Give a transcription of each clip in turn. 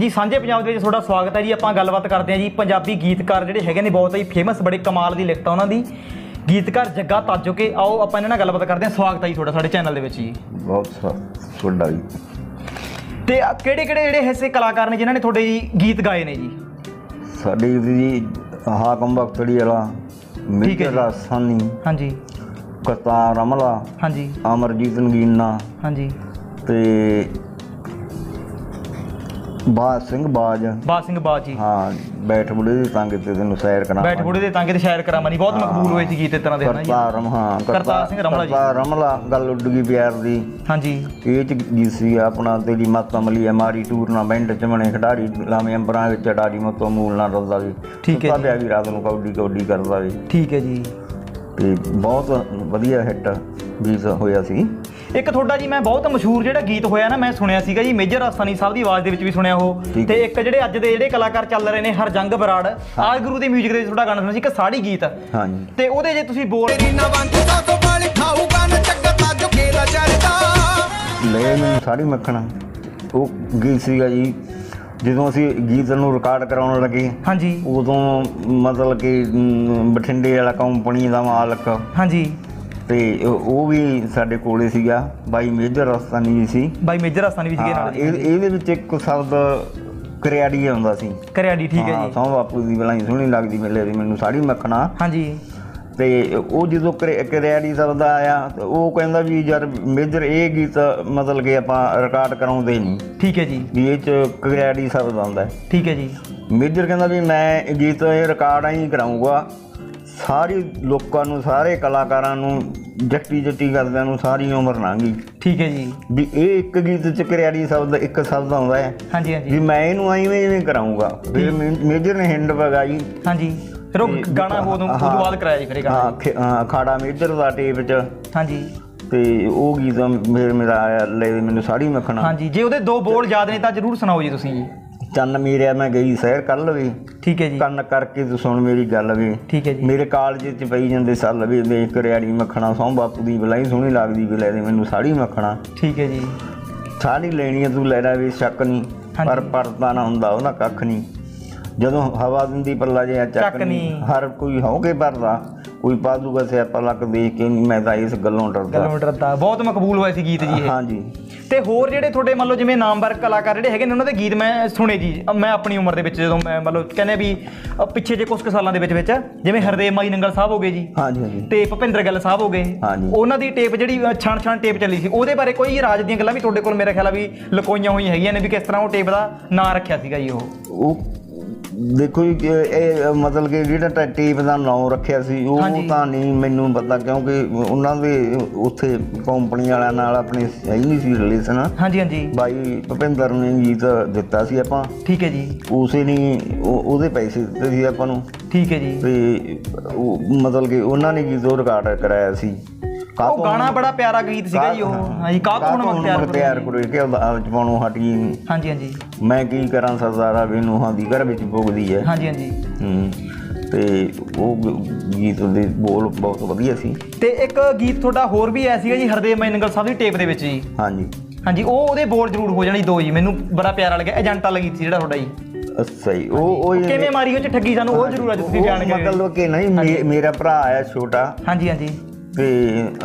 ਹਾਂਜੀ ਸਾਂਝੇ ਪੰਜਾਬ ਦੇ ਵਿੱਚ ਤੁਹਾਡਾ ਸਵਾਗਤ ਹੈ ਜੀ। ਆਪਾਂ ਗੱਲਬਾਤ ਕਰਦੇ ਹਾਂ ਜੀ ਪੰਜਾਬੀ ਗੀਤਕਾਰ ਜਿਹੜੇ ਹੈਗੇ ਨੇ ਬਹੁਤ ਹੀ ਫੇਮਸ ਬੜੇ ਕਮਾਲ ਦੀ ਲਿਖਤ ਆ ਉਹਨਾਂ ਦੀ। ਗੀਤਕਾਰ ਜੱਗਾ ਤਾਜੋਕੇ ਆਓ ਆਪਾਂ ਇਹਨਾਂ ਨਾਲ ਗੱਲਬਾਤ ਕਰਦੇ ਹਾਂ। ਸਵਾਗਤ ਹੈ ਜੀ ਤੁਹਾਡਾ ਸਾਡੇ ਚੈਨਲ ਦੇ ਵਿੱਚ ਜੀ। ਬਹੁਤ ਤੁਹਾਡਾ ਜੀ। ਤੇ ਕਿਹੜੇ ਕਿਹੜੇ ਜਿਹੜੇ ਐਸੇ ਕਲਾਕਾਰ ਨੇ ਜਿਨ੍ਹਾਂ ਨੇ ਤੁਹਾਡੇ ਜੀ ਗੀਤ ਗਾਏ ਨੇ ਜੀ? ਸਾਡੀ ਜੀ ਹਾਕਮ ਬਖਤੜੀ ਵਾਲਾ ਜੀ। ਰਾਸਾਨੀ ਹਾਂਜੀ। ਕਰਤਾਰ ਰਮਲਾ ਹਾਂਜੀ। ਅਮਰਜੀਤ ਨਗੀਨਾ ਹਾਂਜੀ। ਤੇ ਬਾਜ ਸਿੰਘ ਬਾਜ। ਬਾਦ ਸਿੰਘ ਬਾਦ ਜੀ। ਹਾਂ ਬੈਠ ਬੁੜੇ ਦੀ ਤੰਗ ਤੇ ਤੈਨੂੰ ਸੈਰ ਕਰਾਂ ਬੈਠ ਬੁੜੇ ਦੇ ਤਾਂਗੇ ਤੇ ਸ਼ਾਇਰ ਕਰਾਮਾਨੀ ਬਹੁਤ ਮਕਬੂਲ ਹੋਏ ਸੀ ਗੀਤ ਇਸ ਤਰ੍ਹਾਂ ਦੇ ਹਨਾ ਜੀ? ਕਰਤਾਰ ਰਮ ਹਾਂ ਕਰਤਾਰ ਸਿੰਘ ਰਮਲਾ ਜੀ। ਕਰਤਾਰ ਰਮਲਾ ਗੱਲ ਉੱਡ ਗਈ ਪਿਆਰ ਦੀ। ਹਾਂਜੀ। ਇਹ ਚ ਗੀਤ ਸੀ ਆਪਣਾ ਤੇਰੀ ਮੱਤ ਅਮਲੀ ਹੈ ਮਾਰੀ ਟੂਰਨਾਮੈਂਟ ਚ ਬਣੇ ਖਿਡਾਰੀ। ਲਾਵੇਂ ਅੰਬਰਾਂ ਵਿੱਚ ਡਾੜੀ ਮਤੋਂ ਮੂਲ ਨਾ ਰਲਦਾ ਵੀ। ਠੀਕ ਹੈ ਪਿਆ ਵੀ ਰਾਤ ਨੂੰ ਕੌਡੀ ਕੌਡੀ ਕਰਦਾ ਵੀ। ਠੀਕ ਹੈ ਜੀ। ਤੇ ਬਹੁਤ ਵਧੀਆ ਹਿੱਟ ਗੀਤ ਹੋਇਆ ਸੀ। ਇੱਕ ਤੁਹਾਡਾ ਜੀ ਮੈਂ ਬਹੁਤ ਮਸ਼ਹੂਰ ਜਿਹੜਾ ਗੀਤ ਹੋਇਆ ਨਾ ਮੈਂ ਸੁਣਿਆ ਸੀਗਾ ਜੀ ਮੇਜਰ ਹਸਨੀ ਸਾਹਿਬ ਦੀ ਆਵਾਜ਼ ਦੇ ਵਿੱਚ ਵੀ ਸੁਣਿਆ ਉਹ। ਤੇ ਇੱਕ ਜਿਹੜੇ ਅੱਜ ਦੇ ਜਿਹੜੇ ਕਲਾਕਾਰ ਚੱਲ ਰਹੇ ਨੇ ਹਰਜੰਗ ਬਰਾੜ ਆਜ ਗੁਰੂ ਦੇ 뮤직 ਦੇ ਵਿੱਚ ਤੁਹਾਡਾ ਗਾਣਾ ਸੁਣਿਆ ਸੀ ਇੱਕ ਸਾੜੀ ਗੀਤ। ਹਾਂਜੀ। ਤੇ ਉਹਦੇ ਜੇ ਤੁਸੀਂ ਬੋਲ ਤੇਰੀ ਨਾ ਵੰਜ ਤੋਂ ਬਲ ਖਾਊਗਾ ਨਾ ਚੱਕਤਾ ਜੋ ਕੇਰਾ ਚੜਦਾ ਲੈ ਮੈਨੂੰ ਸਾੜੀ ਮੱਖਣਾ। ਉਹ ਗੀਤ ਸੀਗਾ ਜੀ ਜਦੋਂ ਅਸੀਂ ਗੀਤ ਨੂੰ ਰਿਕਾਰਡ ਕਰਾਉਣ ਲੱਗੇ ਹਾਂਜੀ। ਉਦੋਂ ਮਤਲਬ ਕਿ ਬਠਿੰਡੇ ਵਾਲਾ ਕੰਪਨੀ ਦਾ ਮਾਲਕ ਹਾਂਜੀ। ਤੇ ਉਹ ਵੀ ਸਾਡੇ ਕੋਲੇ ਸੀਗਾ ਬਾਈ ਮੇਜਰ ਰਸਤਾਨੀ ਜੀ ਸੀ। ਬਾਈ ਮੇਜਰ ਹਸਨੀ ਵੀ ਸੀਗੇ ਨਾਲ ਇਹ ਇਹਦੇ ਵਿੱਚ ਇੱਕ ਸ਼ਬਦ ਕਰਿਆੜੀ ਆਉਂਦਾ ਸੀ। ਕਰਿਆੜੀ ਠੀਕ ਹੈ ਜੀ। ਸੌ ਬਾਪੂ ਦੀ ਬਲਾਈ ਸੋਹਣੀ ਲੱਗਦੀ ਮਿਲੇ ਦੀ ਮੈਨੂੰ ਸਾੜੀ ਮੱਖਣਾ। ਹਾਂਜੀ। ਤੇ ਉਹ ਜਦੋਂ ਕਰਿ- ਕਰਿਆੜੀ ਸ਼ਬਦ ਆਇਆ ਤੇ ਉਹ ਕਹਿੰਦਾ ਵੀ ਯਾਰ ਮੇਜਰ ਇਹ ਗੀਤ ਮਤਲਬ ਕਿ ਆਪਾਂ ਰਿਕਾਰਡ ਕਰਾਉਂਦੇ ਨਹੀਂ। ਠੀਕ ਹੈ ਜੀ। ਵੀ ਇਹ ਚ ਕਰਿਆੜੀ ਸ਼ਬਦ ਆਉਂਦਾ ਠੀਕ ਹੈ ਜੀ। ਮੇਜਰ ਕਹਿੰਦਾ ਵੀ ਮੈਂ ਇਹ ਗੀਤ ਇਹ ਰਿਕਾਰਡ ਹੀ ਕਰਾਉਂਗਾ ਸਾਰੀ ਲੋਕਾਂ ਨੂੰ ਸਾਰੇ ਕਲਾਕਾਰਾਂ ਨੂੰ ਜੱਟੀ ਜੱਟੀ ਕਰਦਿਆਂ ਨੂੰ ਸਾਰੀ ਉਮਰ ਲੰਘੀ ਠੀਕ ਹੈ ਜੀ। ਵੀ ਇਹ ਇੱਕ ਗੀਤ ਚ ਕਰਿਆੜੀ ਸ਼ਬਦ ਇੱਕ ਸ਼ਬਦ ਆਉਂਦਾ ਹੈ। ਹਾਂਜੀ ਵੀ ਹਾਂਜੀ ਮੈਂ ਇਹਨੂੰ ਐਵੇਂ ਐਵੇਂ ਕਰਾਉਂਗਾ। ਫਿਰ ਮੇਜਰ ਨੇ ਹਿੰਡ ਵਗਾਈ। ਹਾਂਜੀ। ਫਿਰ ਉਹ ਗਾਣਾ ਉਦੋਂ ਉਦੋਂ। ਬਾਅਦ ਕਰਾਇਆ ਜੀ ਫਿਰ ਇਹ ਗਾਣਾ। ਹਾਂ ਅਖਾੜਾ ਮੇਜਰ ਦਾ ਟੇਪ ਚ। ਹਾਂਜੀ। ਤੇ ਉਹ ਗੀਤ ਮੇਰੇ ਮੇਰਾ ਆਇਆ ਲੈ ਮੈਨੂੰ ਸਾੜੀ ਮੱਖਣਾ। ਹਾਂਜੀ ਜੇ ਉਹਦੇ ਦੋ ਬੋਲ ਯਾਦ ਨੇ ਤਾਂ ਜਰੂਰ ਸੁਣਾਓ ਜੀ ਤੁਸੀਂ। ਜੀ ਚੰਨ ਮੇਰਿਆ ਮੈਂ ਗਈ ਸਹਿਰ ਕਰ ਲਵੇ। ਠੀਕ ਹੈ ਜੀ। ਕੰਨ ਕਰਕੇ ਤੂੰ ਸੁਣ ਮੇਰੀ ਗੱਲ ਵੇ। ਠੀਕ ਹੈ ਜੀ। ਮੇਰੇ ਕਾਲਜ ਚ ਪਈ ਜਾਂਦੇ ਸੱਲ ਵੇ ਦੇਖ ਕਰਿਆੜੀ ਮੱਖਣਾ ਸੌਂ ਬਾਪੂ ਦੀ ਬਲਾਈ ਸੋਹਣੀ ਲੱਗਦੀ ਵੀ ਲੈ ਦੇ ਮੈਨੂੰ ਸਾੜੀ ਮੱਖਣਾ। ਠੀਕ ਹੈ ਜੀ। ਸਾੜੀ ਲੈਣੀ ਆ ਤੂੰ ਲੈ ਲੈ ਵੀ ਸ਼ੱਕ ਨਹੀਂ। ਪਰ ਪਰਦਾ ਨਾ ਹੁੰਦਾ ਉਹਦਾ ਕੱਖ ਨਹੀਂ ਜਦੋਂ ਹਵਾ ਦਿੰਦੀ ਪੱਲਾ ਜਿਹਾ ਚੱਕ ਨਹੀਂ। ਹਰ ਕੋਈ ਹੋਗੇ ਭਰਦਾ ਕੋਈ ਪਾਦੂਗਾ ਸਿਆਪਾ ਲੱਕ ਦੇਖ ਕੇ ਮੈਂ ਤਾਂ ਇਸ ਗੱਲੋਂ ਡਰਦਾ। ਕਿਲੋਮੀਟਰ ਦਾ ਬਹੁਤ ਮਕਬੂਲ ਹੋਇਆ ਸੀ ਗੀਤ ਜੀ ਇਹ। ਹਾਂਜੀ। ਤੇ ਹੋਰ ਜਿਹੜੇ ਤੁਹਾਡੇ ਮੰਨ ਲਓ ਜਿਵੇਂ ਨਾਮਵਰ ਕਲਾਕਾਰ ਜਿਹੜੇ ਹੈਗੇ ਨੇ ਉਹਨਾਂ ਦੇ ਗੀਤ ਮੈਂ ਸੁਣੇ ਜੀ। ਮੈਂ ਆਪਣੀ ਉਮਰ ਦੇ ਵਿੱਚ ਜਦੋਂ ਮੈਂ ਮੰਨ ਲਓ ਕਹਿੰਦੇ ਵੀ ਪਿੱਛੇ ਜੇ ਕੁਝ ਕੁ ਸਾਲਾਂ ਦੇ ਵਿੱਚ ਵਿੱਚ ਜਿਵੇਂ ਹਰਦੇਵ ਮਾਈ ਨੰਗਲ ਸਾਹਿਬ ਹੋ ਗਏ ਜੀ। ਹਾਂਜੀ ਹਾਂਜੀ। ਤੇ ਭੁਪਿੰਦਰ ਗਿੱਲ ਸਾਹਿਬ ਹੋ ਗਏ। ਹਾਂਜੀ। ਉਹਨਾਂ ਦੀ ਟੇਪ ਜਿਹੜੀ ਛਣ ਛਣ ਟੇਪ ਚੱਲੀ ਸੀ। ਉਹਦੇ ਬਾਰੇ ਕੋਈ ਰਾਜ ਦੀਆਂ ਗੱਲਾਂ ਵੀ ਤੁਹਾਡੇ ਕੋਲ ਮੇਰੇ ਖਿਆਲ ਆ ਵੀ ਲਕੋਈਆਂ ਹੋਈਆਂ ਹੈਗੀਆਂ ਨੇ ਵੀ ਕਿਸ ਤਰ੍ਹਾਂ ਉਹ ਟੇਪ ਦਾ ਨਾਂ ਰੱਖਿਆ ਸੀਗਾ ਜੀ ਉਹ? ਉਹ ਦੇਖੋ ਜੀ ਕਿ ਇਹ ਮਤਲਬ ਕਿ ਜਿਹੜਾ ਟ- ਟੇਪ ਦਾ ਨਾਮ ਰੱਖਿਆ ਸੀ ਉਹ ਹਾਂਜੀ। ਤਾਂ ਨਹੀਂ ਮੈਨੂੰ ਪਤਾ ਕਿਉਂਕਿ ਉਹਨਾਂ ਦੇ ਉੱਥੇ ਕੰਪਨੀ ਵਾਲਿਆਂ ਨਾਲ ਆਪਣੇ ਹੈ ਹੀ ਨਹੀਂ ਸੀ ਰਿਲੇਸ਼ਨ ਹਾਂਜੀ ਹਾਂਜੀ। ਬਾਈ ਭੁਪਿੰਦਰ ਨੇ ਗੀਤ ਦਿੱਤਾ ਸੀ ਆਪਾਂ। ਠੀਕ ਹੈ ਜੀ। ਉਸੇ ਨੇ ਉਹ- ਉਹਦੇ ਪੈਸੇ ਦਿੱਤੇ ਸੀ ਆਪਾਂ ਨੂੰ। ਠੀਕ ਹੈ ਜੀ। ਤੇ ਉਹ ਮਤਲਬ ਕਿ ਉਹਨਾਂ ਨੇ ਗੀਤ ਉਹ ਰਿਕਾਰਡ ਕਰਾਇਆ ਸੀ। ਉਹ ਗਾਣਾ ਬੜਾ ਪਿਆਰਾ ਗੀਤ ਸੀਗਾ ਜੀ ਉਹ। ਹਾਂਜੀ ਕਾਹਤੋਂ ਹੁਣ ਮਖਤਿਆਰ ਪਿਆਰ ਕਰੋ। ਕਿ ਜਵਾਨੋਂ ਹਟੀ। ਹਾਂਜੀ ਹਾਂਜੀ। ਮੈਂ ਕੀ ਕਰਾਂ ਸਰਦਾਰਾ ਵੀ ਨੂੰਹਾਂ ਦੀ ਘਰ ਵਿੱਚ ਭੁਗਦੀ ਹੈ ਹਾਂਜੀ ਹਾਂਜੀ। ਹੂੰ ਤੇ ਉਹ ਗੀਤ ਦੇ ਬੋਲ ਬਹੁਤ ਵਧੀਆ ਸੀ। ਤੇ ਇੱਕ ਗੀਤ ਤੁਹਾਡਾ ਹੋਰ ਵੀ ਆਇਆ ਸੀਗਾ ਜੀ ਹਰਦੇਵ ਮੈਨਗਲ ਸਾਹਿਬ ਦੀ ਟੇਪ ਦੇ ਵਿੱਚ ਜੀ। ਹਾਂਜੀ। ਹਾਂਜੀ ਉਹ ਉਹਦੇ ਬੋਲ ਜ਼ਰੂਰ ਹੋ ਜਾਣੀ ਦੋ ਜੀ ਮੈਨੂੰ ਬੜਾ ਪਿਆਰਾ ਲੱਗਿਆ। ਏਜੰਟ ਵਾਲਾ ਗੀਤ ਸੀ ਜਿਹੜਾ ਤੁਹਾਡਾ ਜੀ। ਜੀ ਉਹ ਉਹ ਕਿਵੇਂ ਮਾਰੀ ਉਹ ਚ ਠੱਗੀ ਸਾਨੂੰ ਉਹ ਜ਼ਰੂਰ ਅੱਜ ਤੁਸੀਂ ਬਿਆਨ ਕਰਿਓ ਮਤਲਬ ਕਿ ਨਹੀਂ ਮੇਰਾ ਭਰਾ ਆਇਆ ਛੋਟਾ। ਹਾਂਜੀ ਹਾਂਜੀ। ਤੇ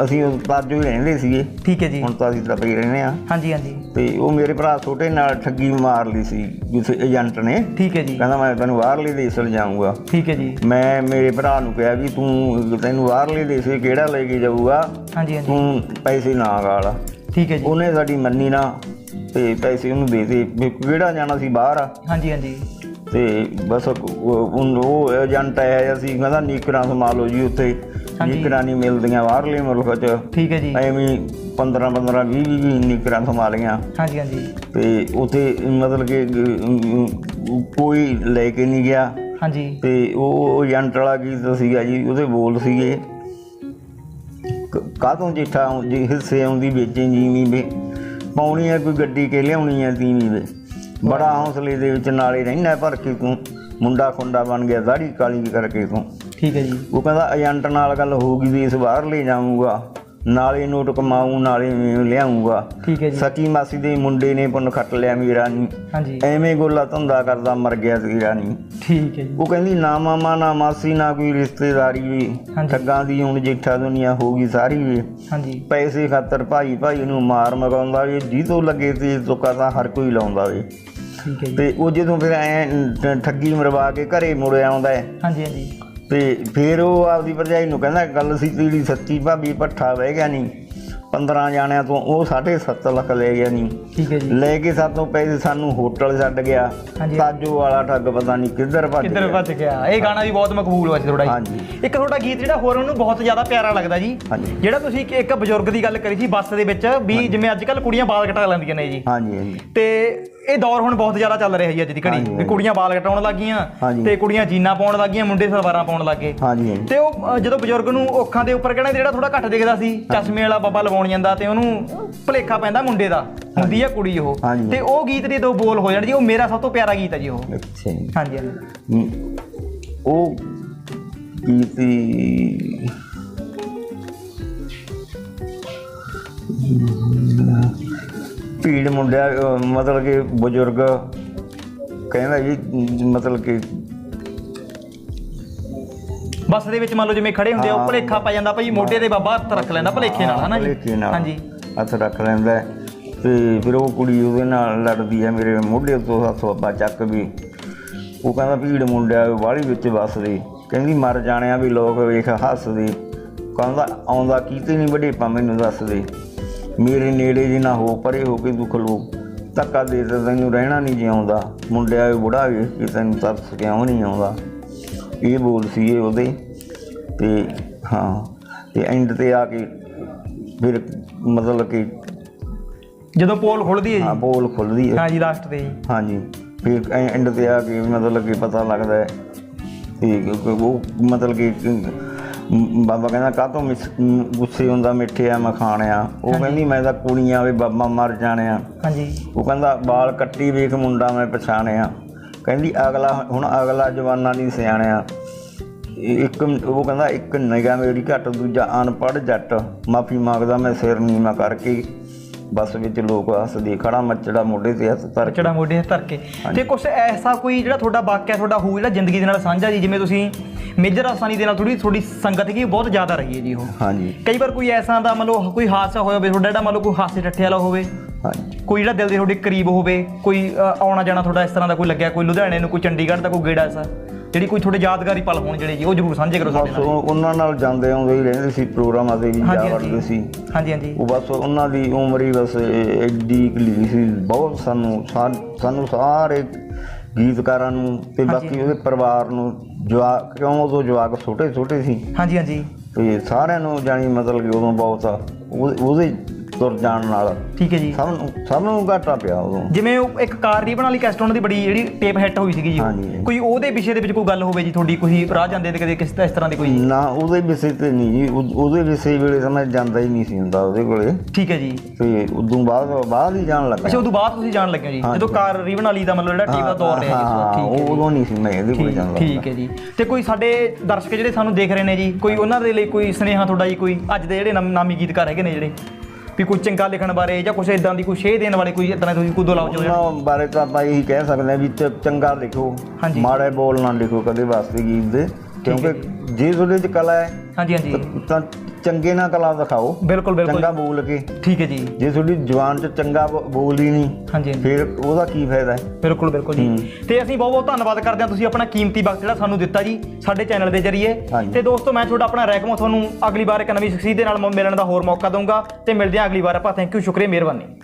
ਅਸੀਂ ਉਸ ਤਾਜੋ ਹੀ ਰਹਿੰਦੇ ਸੀਗੇ। ਠੀਕ ਹੈ ਜੀ। ਹੁਣ ਤਾਂ ਅਸੀਂ ਤਾਂ ਪਈ ਰਹਿੰਦੇ ਆ ਹਾਂਜੀ ਹਾਂਜੀ। ਤੇ ਉਹ ਮੇਰੇ ਭਰਾ ਛੋਟੇ ਨਾਲ ਠੱਗੀ ਮਾਰ ਲਈ ਸੀ ਕਿਸੇ ਏਜੰਟ ਨੇ। ਠੀਕ ਹੈ ਜੀ। ਕਹਿੰਦਾ ਮੈਂ ਤੈਨੂੰ ਬਾਹਰਲੇ ਦੇਸ਼ ਲਿਜਾਊਂਗਾ ਠੀਕ ਹੈ ਜੀ। ਮੈਂ ਮੇਰੇ ਭਰਾ ਨੂੰ ਕਿਹਾ ਵੀ ਤੂੰ ਤੈਨੂੰ ਬਾਹਰਲੇ ਦੇਸ਼ ਕਿਹੜਾ ਲੈ ਕੇ ਜਾਊਗਾ? ਹਾਂਜੀ ਹਾਂਜੀ। ਤੂੰ ਪੈਸੇ ਨਾ ਗਾਲ। ਠੀਕ ਹੈ ਜੀ। ਉਹਨੇ ਸਾਡੀ ਮੰਨੀ ਨਾ ਤੇ ਪੈਸੇ ਉਹਨੂੰ ਦੇ ਦੇ। ਕਿਹੜਾ ਜਾਣਾ ਸੀ ਬਾਹਰ? ਹਾਂਜੀ ਹਾਂਜੀ। ਤੇ ਬਸ ਉਹ- ਏਜੰਟ ਆਇਆ ਸੀ ਕਹਿੰਦਾ ਨੀਕਰਾਂ ਸੰਭਾਲੋ ਜੀ ਉੱਥੇ। ਨੀਕਰਾਂ ਨਹੀਂ ਮਿਲਦੀਆਂ ਬਾਹਰਲੇ ਮੁਲਕ 'ਚ। ਠੀਕ ਹੈ ਜੀ। ਐਵੇਂ 15 15 20 20 ਨੀਕਰਾਂ ਸੰਭਾਲੀਆਂ। ਹਾਂਜੀ ਹਾਂਜੀ। ਤੇ ਉੱਥੇ ਮਤਲਬ ਕਿ ਕੋਈ ਲੈ ਕੇ ਨਹੀਂ ਗਿਆ। ਹਾਂਜੀ। ਤੇ ਉਹ ਏਜੰਟ ਵਾਲਾ ਗੀਤ ਸੀਗਾ ਜੀ ਉਹਦੇ ਬੋਲ ਸੀਗੇ ਕਾਤੋਂ ਜਿੱਠਾ ਜੀ ਹਿੱਸੇ ਆਉਂਦੀ ਵੇਚੇ ਜੀਵੀ ਵੇ। ਪਾਉਣੀ ਆ ਕੋਈ ਗੱਡੀ ਕੇ ਲਿਆਉਣੀ ਆ ਤੀਵੀਂ ਵੇ। ਬੜਾ ਹੌਸਲੇ ਦੇ ਵਿੱਚ ਨਾਲੇ ਰਹਿਣਾ ਭਰ ਕੇ ਤੂੰ ਮੁੰਡਾ ਖੁੰਡਾ ਬਣ ਗਿਆ ਦਾੜੀ ਕਾਲੀ ਕਰਕੇ ਤੂੰ ਠੀਕ ਹੈ ਜੀ। ਉਹ ਕਹਿੰਦਾ ਏਜੰਟ ਨਾਲ ਗੱਲ ਹੋਊਗੀ ਵੀ ਇਸ ਬਾਹਰ ਲੈ ਜਾਊਂਗਾ। ਨਾਲੇ ਨੋਟ ਕਮਾਊ ਨਾਲੇ ਲਿਆਉਂਗਾ ਠੀਕ ਹੈ ਜੀ। ਸਕੀ ਮਾਸੀ ਦੇ ਮੁੰਡੇ ਨੇ ਪੁੰਨ ਖੱਟ ਲਿਆ ਮੇਰਾ ਨਹੀਂ ਹਾਂਜੀ। ਐਵੇਂ ਗੋਲਾ ਧੰਦਾ ਕਰਦਾ ਮਰ ਗਿਆ ਤੇਰਾ ਨਹੀਂ ਠੀਕ ਹੈ ਜੀ। ਉਹ ਕਹਿੰਦੀ ਨਾ ਮਾਮਾ ਨਾ ਮਾਸੀ ਨਾ ਕੋਈ ਰਿਸ਼ਤੇਦਾਰੀ ਵੀ। ਠੱਗਾਂ ਦੀ ਹੁਣ ਜੇਠਾ ਦੁਨੀਆ ਹੋਊਗੀ ਸਾਰੀ ਵੀ ਹਾਂਜੀ। ਪੈਸੇ ਖਾਤਰ ਭਾਈ ਭਾਈ ਨੂੰ ਮਾਰ ਮਗਾਉਂਦਾ ਵੀ ਜੀ ਤੋਂ ਲੱਗੇ ਤੇ ਤੁਕਾ ਤਾਂ ਹਰ ਕੋਈ ਲਾਉਂਦਾ ਵੇ ਠੀਕ ਹੈ ਜੀ। ਤੇ ਉਹ ਜਦੋਂ ਫਿਰ ਐ ਠੱਗੀ ਮਰਵਾ ਕੇ ਘਰੇ ਮੁੜ ਆਉਂਦਾ ਹੈ। ਹਾਂਜੀ ਹਾਂਜੀ। ਤੇ ਫਿਰ ਉਹ ਆਪਦੀ ਭਰਜਾਈ ਨੂੰ ਕਹਿੰਦਾ ਗੱਲ ਸੀ ਤੇਰੀ ਸੱਚੀ ਭਾਬੀ ਪੱਠਾ ਬਹਿ ਗਿਆ ਨਹੀਂ 15 ਜਾਣਿਆਂ ਤੋਂ ਉਹ 7.5 ਲੱਖ ਲੈ ਗਿਆ ਨਹੀਂ ਠੀਕ ਹੈ ਜੀ। ਲੈ ਕੇ ਸਾਤੋਂ ਪੈਸੇ ਸਾਨੂੰ ਹੋਟਲ ਛੱਡ ਗਿਆ। ਤਾਜੋ ਵਾਲਾ ਠੱਗ ਪਤਾ ਨਹੀਂ ਕਿੱਧਰ ਭੱਜ ਕਿੱਧਰ ਭੱਜ ਗਿਆ। ਇਹ ਗਾਣਾ ਵੀ ਬਹੁਤ ਮਕਬੂਲ ਹੋਇਆ ਥੋੜਾ ਹਾਂਜੀ। ਜੀ। ਇੱਕ ਤੁਹਾਡਾ ਗੀਤ ਜਿਹੜਾ ਹੋਰ ਉਹਨੂੰ ਬਹੁਤ ਜ਼ਿਆਦਾ ਪਿਆਰਾ ਲੱਗਦਾ ਜੀ। ਜਿਹੜਾ ਤੁਸੀਂ ਇੱਕ- ਇੱਕ ਬਜ਼ੁਰਗ ਦੀ ਗੱਲ ਕਰੀ ਸੀ ਬੱਸ ਦੇ ਵਿੱਚ ਵੀ ਜਿਵੇਂ ਅੱਜ ਕੱਲ ਕੁੜੀਆਂ ਬਾਲ ਕਟਾ ਲੈਂਦੀਆਂ ਨੇ ਜੀ। ਹਾਂਜੀ ਹਾਂਜੀ। ਤੇ ਇਹ ਦੌਰ ਹੁਣ ਬਹੁਤ ਜ਼ਿਆਦਾ ਚੱਲ ਰਿਹਾ ਜੀ ਅੱਜ ਦੀ ਘੜੀ। ਵੀ। ਕੁੜੀਆਂ ਬਾਲ ਕਟਾਉਣ ਲੱਗੀਆਂ। ਤੇ ਕੁੜੀਆਂ ਜੀਨਾਂ ਪਾਉਣ ਲੱਗੀਆਂ ਮੁੰਡੇ ਸਲਵਾਰਾਂ ਪਾਉਣ ਲੱਗੇ। ਤੇ ਉਹ ਜਦੋਂ ਬਜ਼ੁਰਗ ਨੂੰ ਅੱਖਾਂ ਦੇ ਉੱਪਰ ਕਹਿੰਦੇ ਜਿਹੜਾ ਥੋੜਾ ਘੱਟ ਦਿਖਦਾ ਸੀ ਚਸ਼ਮੇ ਵਾਲਾ ਬਾਬਾ ਲਵਾਉਣ ਜਾਂਦਾ ਤੇ ਉਹਨੂੰ ਭਲੇਖਾ ਪੈਂਦਾ ਮੁੰਡੇ ਦਾ ਹੁੰਦੀ ਆ ਕੁੜੀ ਉਹ। ਤੇ ਉਹ ਗੀਤ ਦੇ ਦੋ ਬੋਲ ਹੋ ਜਾਣ ਜੀ ਉਹ ਮੇਰਾ ਸਭ ਤੋਂ ਪਿਆਰਾ ਗੀਤ ਹੈ ਜੀ ਉਹ। ਅੱਛਾ ਹਾਂਜੀ ਉਹ ਕੀਤੀ ਭੀੜ ਮੁੰਡਿਆ ਅਹ ਮਤਲਬ ਕਿ ਬਜ਼ੁਰਗ ਕਹਿੰਦਾ ਜੀ ਮਤਲਬ ਕਿ ਬੱਸ ਦੇ ਵਿੱਚ ਮੰਨ ਲਓ ਜਿਵੇਂ ਖੜੇ ਹੁੰਦੇ ਆ ਉਹ ਹਾਂ। ਭਲੇਖਾ ਪੈ ਜਾਂਦਾ ਭਾਈ ਮੋਢੇ ਤੇ ਬਾਬਾ ਹੱਥ ਰੱਖ ਲੈਂਦਾ ਭਲੇਖੇ ਨਾਲ ਹਨਾ ਜੀ? ਭੁਲੇਖੇ ਨਾਲ ਹਾਂਜੀ। ਹੱਥ ਰੱਖ ਲੈਂਦਾ ਹੈ। ਤੇ ਫਿਰ ਉਹ ਕੁੜੀ ਉਹਦੇ ਨਾਲ ਲੜਦੀ ਹੈ ਮੇਰੇ ਮੋਢੇ ਤੋਂ ਹੱਥ ਬੱਬਾ ਚੱਕ ਵੀ। ਉਹ ਕਹਿੰਦਾ ਭੀੜ ਮੁੰਡਿਆ ਵਾਲੀ ਵਿੱਚ ਵੱਸਦੇ। ਕਹਿੰਦੀ ਮਰ ਜਾਣਿਆ ਵੀ ਲੋਕ ਵੇਖ ਹੱਸਦੇ। ਕਹਿੰਦਾ ਆਉਂਦਾ ਕੀਤੇ ਨਹੀਂ ਵਡੇਪਾ ਮੈਨੂੰ ਦੱਸਦੇ। ਮੇਰੇ ਨੇੜੇ ਜੀ ਨਾ ਹੋ ਪਰੇ ਹੋ ਕੇ ਦੁੱਖ ਲੋ। ਧੱਕਾ ਦੇ ਤੇ ਤੈਨੂੰ ਰਹਿਣਾ ਨਹੀਂ ਜਿਉਂਦਾ ਮੁੰਡਿਆ ਵੀ ਬੁੜਾ ਵੇ ਕਿ ਤੈਨੂੰ ਤਰਸ ਕਿਉਂ ਨਹੀਂ ਆਉਂਦਾ। ਇਹ ਬੋਲ ਸੀ ਇਹ ਉਹਦੇ। ਤੇ ਹਾਂ ਤੇ ਐਂਡ ਤੇ ਆ ਕੇ ਫਿਰ ਮਤਲਬ ਕਿ ਜਦੋਂ ਪੋਲ ਖੁੱਲਦੀ ਹੈ ਹਾਂ ਜੀ ਬੋਲ ਖੁੱਲਦੀ ਹੈ। ਹਾਂਜੀ ਲਾਸਟ ਤੇ ਜੀ। ਹਾਂਜੀ ਫਿਰ ਐਂਡ ਤੇ ਆ ਕੇ ਮਤਲਬ ਕਿ ਪਤਾ ਲੱਗਦਾ ਹੈ। ਕਿ ਉਹ ਮਤਲਬ ਕਿ ਬਾਬਾ ਕਹਿੰਦਾ ਕਾਹਤੋਂ ਮਿਸ- ਮ- ਗੁੱਸੇ ਹੁੰਦਾ ਮਿੱਠੇ ਆ ਮਖਾਣਿਆ ਉਹ ਕਹਿੰਦੀ ਮੈਂ ਤਾਂ ਕੁੜੀਆਂ ਵੇ ਬਾਬਾ ਮਰ ਜਾਣਿਆ ਹਾਂਜੀ। ਉਹ ਕਹਿੰਦਾ ਬਾਲ ਕੱਟੀ ਵੇਖ ਮੁੰਡਾ ਮੈਂ ਪਛਾਣਿਆ ਕਹਿੰਦੀ ਅਗਲਾ ਹੁਣ ਅਗਲਾ ਜਵਾਨਾ ਨਹੀਂ ਸਿਆਣਿਆ। ਇੱਕ ਉਹ ਕਹਿੰਦਾ ਇੱਕ ਨਿਗਾ ਮੇਰੀ ਘੱਟ ਦੂਜਾ ਅਨਪੜ੍ਹ ਜੱਟ। ਮਾਫੀ ਮੰਗਦਾ ਮੈਂ ਸਿਰ ਨੀਵਾਂ ਕਰਕੇ ਬੱਸ ਵਿੱਚ ਲੋਕ ਹੱਸਦੇ ਖੜਾ ਮੱਚੜਾ ਮੋਢੇ ਤੇ ਹੱਥ ਧਰ ਕੇ। ਚੜਾ ਮੋਢੇ ਤੇ ਧਰ ਕੇ। ਤੇ ਕੁਛ ਐਸਾ ਕੋਈ ਜਿਹੜਾ ਤੁਹਾਡਾ ਵਾਕਿਆ ਤੁਹਾਡਾ ਹੋ ਜਿਹੜਾ ਜ਼ਿੰਦਗੀ ਦੇ ਨਾਲ ਸਾਂਝਾ ਜੀ ਜਿਵੇਂ ਤੁਸੀਂ ਮੇਜਰ ਆਸਾਨੀ ਦੇ ਨਾਲ ਥੋੜੀ ਥੋੜੀ ਸੰਗਤ ਕੀ ਬਹੁਤ ਜ਼ਿਆਦਾ ਰਹੀ ਹੈ ਜੀ ਉਹ। ਹਾਂਜੀ। ਕਈ ਵਾਰ ਕੋਈ ਐਸਾ ਦਾ ਮੰਨ ਲਓ ਕੋਈ ਹਾਦਸਾ ਹੋਇਆ ਹੋਵੇ ਤੁਹਾਡਾ ਜਿਹੜਾ ਮੰਨ ਲਓ ਕੋਈ ਹਾਸੇ ਠੱਠੇ ਵਾਲਾ ਹੋਵੇ ਹਾਂਜੀ। ਕੋਈ ਜਿਹੜਾ ਦਿਲ ਦੇ ਤੁਹਾਡੇ ਕਰੀਬ ਹੋਵੇ ਕੋਈ ਆਉਣਾ ਜਾਣਾ ਤੁਹਾਡਾ ਇਸ ਤਰ੍ਹਾਂ ਦਾ ਕੋਈ ਲੱਗਿਆ ਕੋਈ ਲੁਧਿਆਣੇ ਨੂੰ ਕੋਈ ਚੰਡੀਗੜ੍ਹ ਦਾ ਕੋਈ ਗੇੜਾ ਐਸਾ? ਜਿਹੜੀ ਕੋਈ ਤੁਹਾਡੇ ਯਾਦਗਾਰੀ ਪਲ ਹੋਣ ਜਿਹੜੇ ਜੀ ਉਹ ਜ਼ਰੂਰ ਸਾਂਝੇ ਕਰੋ ਸਾਡੇ ਬਸ ਨਾਲ। ਉਹ- ਉਹਨਾਂ ਨਾਲ ਜਾਂਦੇ ਆਉਂਦੇ ਹੀ ਰਹਿੰਦੇ ਸੀ ਪ੍ਰੋਗਰਾਮਾਂ ਤੇ ਵੀ ਜਾ ਹਾਂਜੀ, ਵੜਦੇ ਸੀ। ਹਾਂਜੀ ਹਾਂਜੀ। ਉਹ ਬਸ ਉਹਨਾਂ ਦੀ ਉਮਰ ਹੀ ਬਸ ਐਡੀ ਕਲੀ ਸੀ। ਬਹੁਤ ਸਾਨੂੰ ਸਾ- ਸਾਨੂੰ ਸਾਰੇ ਗੀਤਕਾਰਾਂ ਨੂੰ ਤੇ ਬਾਕੀ ਉਹਦੇ ਪਰਿਵਾਰ ਨੂੰ ਜਵਾਕ ਕਿਉਂ ਉਦੋਂ ਜਵਾਕ ਛੋਟੇ ਛੋਟੇ ਸੀ। ਹਾਂਜੀ ਹਾਂਜੀ। ਤੇ ਸਾਰਿਆਂ ਨੂੰ ਜਾਣੀ ਮਤਲਬ ਕਿ ਉਦੋਂ ਬਹੁਤ ਆ। ਉਹ- ਉਹਦੇ ਤੁਰ ਜਾਣ ਨਾਲ। ਠੀਕ ਹੈ ਜੀ। ਸਭ ਨੂੰ ਸਭ ਨੂੰ ਘਾਟਾ ਪਿਆ ਉਦੋਂ। ਜਿਵੇਂ ਉਹ ਇੱਕ ਕਾਰ ਰੀਬਨ ਵਾਲੀ ਕੈਸਟ ਉਹਨਾਂ ਦੀ ਬੜੀ ਜਿਹੜੀ ਟੇਪ ਹਿੱਟ ਹੋਈ ਸੀਗੀ ਜੀ। ਕੋਈ ਉਹਦੇ ਵਿਸ਼ੇ ਦੇ ਵਿੱਚ ਕੋਈ ਗੱਲ ਹੋਵੇ ਜੀ ਤੁਹਾਡੀ? ਕੋਈ ਰਾਹ ਜਾਂਦੇ ਤੇ ਕਦੇ ਕਿਸ ਇਸ ਤਰ੍ਹਾਂ ਦੀ ਕੋਈ? ਨਾ ਉਹਦੇ ਵਿਸ਼ੇ ਤੇ ਨਹੀਂ ਜੀ। ਉਹ- ਉਹਦੇ ਵਿਸ਼ੇ ਵੇਲੇ ਮੈਂ ਜਾਂਦਾ ਹੀ ਨਹੀਂ ਸੀ ਹੁੰਦਾ ਉਹਦੇ ਕੋਲੇ। ਠੀਕ ਹੈ ਜੀ। ਤੇ ਉਦੋਂ ਬਾਅਦ ਬਾਅਦ ਹੀ ਜਾਣ ਲੱਗਾ। ਅੱਛਾ ਉਦੋਂ ਬਾਅਦ ਤੁਸੀਂ ਜਾਣ ਲੱਗੇ ਜੀ। ਜਦੋਂ ਕਾਰ ਰੀਬਨ ਵਾਲੀ ਦਾ ਮਤਲਬ ਜਿਹੜਾ ਟੀਮ ਦਾ ਦੌਰ ਰਿਹਾ ਜੀ ਠੀਕ ਹੈ। ਉਦੋਂ ਨਹੀਂ ਸੀ ਮੈਂ ਇਹਦੇ ਕੋਲੇ ਜਾਂਦਾ ਠੀਕ ਹੈ ਜੀ। ਤੇ ਕੋਈ ਸਾਡੇ ਦਰਸ਼ਕ ਜਿਹੜੇ ਸਾਨੂੰ ਦੇਖ ਰਹੇ ਨੇ ਜੀ ਕੋਈ ਉਹਨਾਂ ਦੇ ਲਈ ਕੋਈ ਸੁਨੇਹਾ ਤੁਹਾਡਾ ਜੀ ਕੋਈ ਅੱਜ ਦੇ ਜਿਹੜੇ ਨਾਮੀ ਗੀਤਕਾਰ ਹੈਗੇ ਨੇ ਜਿਹੜੇ? ਵੀ ਕੋਈ ਚੰਗਾ ਲਿਖਣ ਬਾਰੇ ਜਾਂ ਕੁਝ ਇਦਾਂ ਦੀ ਕੋਈ ਸ਼ੇਅ ਦੇਣ ਵਾਲੇ ਕੋਈ ਇਦਾਂ ਤੁਸੀਂ ਕੋਈ ਦੋ ਲਾਓ ਚਾਹੋ? ਉਹਨਾਂ ਬਾਰੇ ਤਾਂ ਆਪਾਂ ਇਹੀ ਕਹਿ ਸਕਦੇ ਹਾਂ ਵੀ ਚੰਗਾ ਲਿਖੋ। ਮਾੜੇ ਬੋਲ ਨਾ ਲਿਖੋ ਕਦੇ ਵਾਸਤੇ ਗੀਤ ਦੇ ਕਿਉਂਕਿ ਜੇ ਤੁਹਾਡੇ ਚ ਕਲਾ ਹੈ ਹਾਂਜੀ ਹਾਂਜੀ। ਤਾਂ ਚੰਗੇ ਨਾਲ ਕਲਾ ਦਿਖਾਓ। ਬਿਲਕੁਲ ਬਿਲਕੁਲ ਚੰਗਾ ਬੋਲ ਕੇ। ਠੀਕ ਹੈ ਜੀ। ਜੇ ਤੁਹਾਡੀ ਜ਼ੁਬਾਨ ਚ ਚੰਗਾ ਬੋਲ ਹੀ ਨਹੀਂ ਹਾਂਜੀ ਫਿਰ ਉਹਦਾ ਕੀ ਫਾਇਦਾ ਹੈ? ਬਿਲਕੁਲ ਬਿਲਕੁਲ ਜੀ। ਤੇ ਅਸੀਂ ਬਹੁਤ ਬਹੁਤ ਧੰਨਵਾਦ ਕਰਦੇ ਹਾਂ। ਤੁਸੀਂ ਆਪਣਾ ਕੀਮਤੀ ਵਕਤ ਜਿਹੜਾ ਸਾਨੂੰ ਦਿੱਤਾ ਜੀ ਸਾਡੇ ਚੈਨਲ ਦੇ ਜ਼ਰੀਏ। ਤੇ ਦੋਸਤੋ ਮੈਂ ਤੁਹਾਡਾ ਆਪਣਾ ਰੈਕਮੋ ਤੁਹਾਨੂੰ ਅਗਲੀ ਵਾਰ ਇੱਕ ਨਵੀਂ ਸ਼ਖਸੀਅਤ ਦੇ ਨਾਲ ਮਿਲਣ ਦਾ ਹੋਰ ਮੌਕਾ ਦਊਂਗਾ। ਤੇ ਮਿਲਦੇ ਹਾਂ ਅਗਲੀ ਵਾਰ। ਆਪਾਂ ਥੈਂਕ ਯੂ ਸ਼ੁਕਰੀਆ ਮਿਹਰਬਾਨੀ।